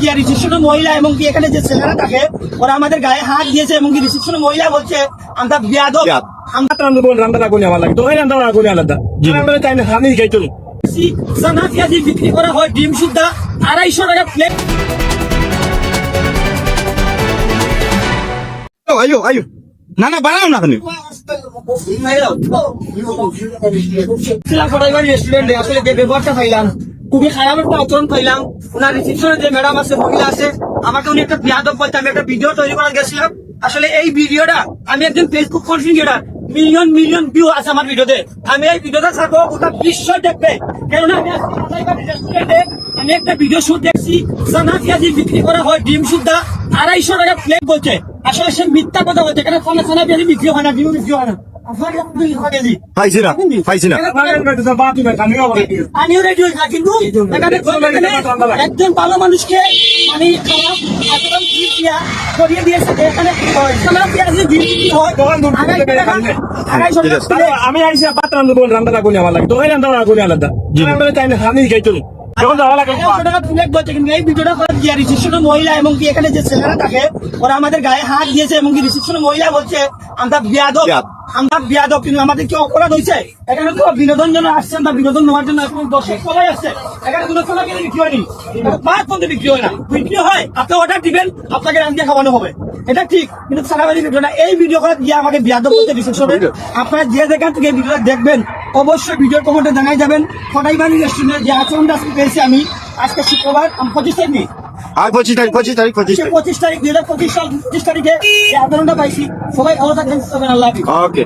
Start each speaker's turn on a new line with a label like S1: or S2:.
S1: গিয়ে রিসেপশনের মহিলা এবং কি এখানে যে ছেলেরা থাকে ওরা আমাদের গায়ে হাত দিয়েছে এবং কি রিসেপশনের মহিলা বলছে আমরা
S2: বিয়াদ।
S1: আমরা
S3: রান্না বল রান্না রাখুন আমার লাগে। তো ওই রান্না রাখুন আলাদা আমরা চাই না আমি খাই চলুন
S1: সানা পেঁয়াজি বিক্রি করা হয় ডিম সুদ্ধা আড়াইশো টাকা প্লেট
S2: আয়ো আয়ো। না না বানাও না তুমি
S1: রেস্টুরেন্টে আসলে যে ব্যবহারটা পাইলাম। খুবই খারাপ একটা আচরণ পাইলাম ওনার রিসেপশনে যে ম্যাডাম আছে, মহিলা আছে, আমাকে উনি একটা বিয়াদব বলতে, আমি একটা ভিডিও তৈরি করা গেছিলাম। আসলে এই ভিডিওটা আমি একজন Facebook content million million view আছে আমার ভিডিওতে আমি এই ভিডিওটা ছাড়বো গোটা বিশ্ব দেখবে। কেননা আমি একটা ভিডিও শুট দেখছি সানা পেঁয়াজি বিক্রি করা হয়, ডিম সুদ্ধা আড়াইশো টাকা প্লেট বলছে। আসলে সে মিথ্যা কথা বলছে এখানে সানা পেঁয়াজি বিক্রি হয় না, ডিম বিক্রি হয় না?
S2: পাইছি না পাইছি না।
S1: আমিও রেডি হয়েছি কিন্তু এখানে এখানে একজন ভালো মানুষকে মানে করিয়ে দিয়েছে এখানে হয়।
S3: আমি আইসি পাত্র রান্না বল রান্না রাখুন আমার লাগে। তো রান্না রাখুন আলাদা চাই না আমি চলুন যখন যাওয়া লাগে
S1: আড়াইশো টাকা প্লেট বলছে কিন্তু এই ভিডিওটা করে দিয়ে মহিলা এবং কি এখানে যে ছেলেরা থাকে ওরা আমাদের গায়ে হাত দিয়েছে এবং কি রিসেপশনের মহিলা বলছে আমরা বিয়াদব আমরা বিয়াদব কিন্তু আমাদের কি অপরাধ হয়েছে? এখানে তো বিনোদন জন্য আসছেন বা বিনোদন নেওয়ার জন্য এখন দর্শক সবাই আসছে। এখানে কোনো সময় কিন্তু বিক্রি হয়নি। পাঁচ পর্যন্ত বিক্রি হয় না। বিক্রি হয় আপনি অর্ডার দিবেন আপনাকে খাওয়ানো হবে। এটা ঠিক কিন্তু সারাবাড়ি ভিডিও না এই ভিডিও করে দিয়ে আমাকে বিয়াদব করতে রিসেপশনে আপনারা যে যেখান থেকে ভিডিওটা দেখবেন অবশ্যই ভিডিও কমেন্টে জানাই যাবেন। কটাইবাড়ি রেস্টুরেন্টের যে আচরণটা আজকে পেয়েছি আমি আজকে শুক্রবার আমি পঁচিশ তারিখ
S2: আর পঁচিশ তারিখ পঁচিশ তারিখ পঁচিশ
S1: পঁচিশ তারিখ দুই হাজার পঁচিশ সাল পঁচিশ তারিখে যে আচরণটা পাইছি সবাই ভালো থাকবেন আল্লাহ
S2: ওকে